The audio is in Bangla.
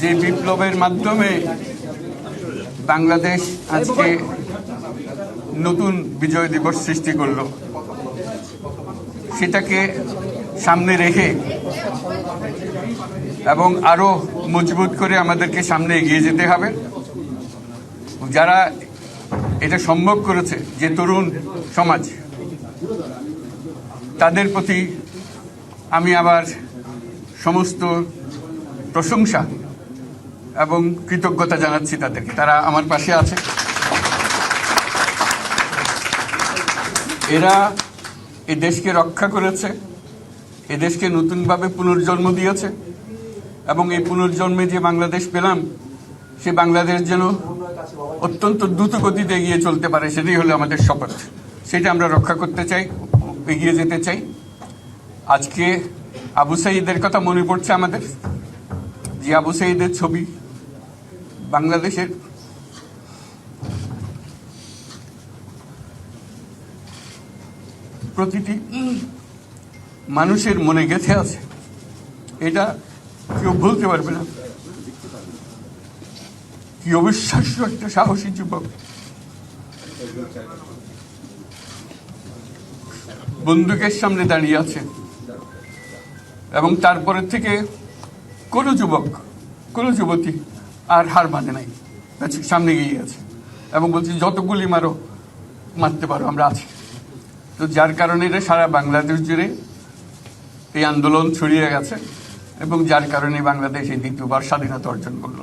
যে বিপ্লবের মাধ্যমে বাংলাদেশ আজকে নতুন বিজয় দিবস সৃষ্টি করল, সেটাকে সামনে রেখে এবং আরও মজবুত করে আমাদেরকে সামনে এগিয়ে যেতে হবে। যারা এটা সম্ভব করেছে, যে তরুণ সমাজ, তাদের প্রতি আমি আবার সমস্ত প্রশংসা এবং কৃতজ্ঞতা জানাচ্ছি তাদেরকে। তারা আমার পাশে আছে। এরা এ দেশকে রক্ষা করেছে এ দেশকে নতুনভাবে পুনর্জন্ম দিয়েছে এবং এই পুনর্জন্মে যে বাংলাদেশ পেলাম, সে বাংলাদেশ যেন অত্যন্ত দ্রুত গতিতে এগিয়ে চলতে পারে, সেটাই হলো আমাদের শপথ। সেটা আমরা রক্ষা করতে চাই, এগিয়ে যেতে চাই। আজকে আবু সাইদের কথা মনে পড়ছে আমাদের, যে আবু সাইদের ছবি বাংলাদেশের প্রতিটি মানুষের মনে গেঁথে আছে। এটা কেউ ভুলতে পারবে না। কি অবিশ্বাস্য একটা সাহসী যুবক। বন্দুকের সামনে দাঁড়িয়ে আছে। এবং তারপরের থেকে কোনো যুবক, কোনো যুবতী আর হার মানে নাই। আচ্ছা, সামনে গিয়ে আছে। এবং বলছি যত গুলি মারো মারতে পারো আমরা আছি। তো যার কারণে এটা সারা বাংলাদেশ জুড়ে এই আন্দোলন ছড়িয়ে গেছে এবং যার কারণে বাংলাদেশ এই দ্বিতীয়বার স্বাধীনতা অর্জন করল।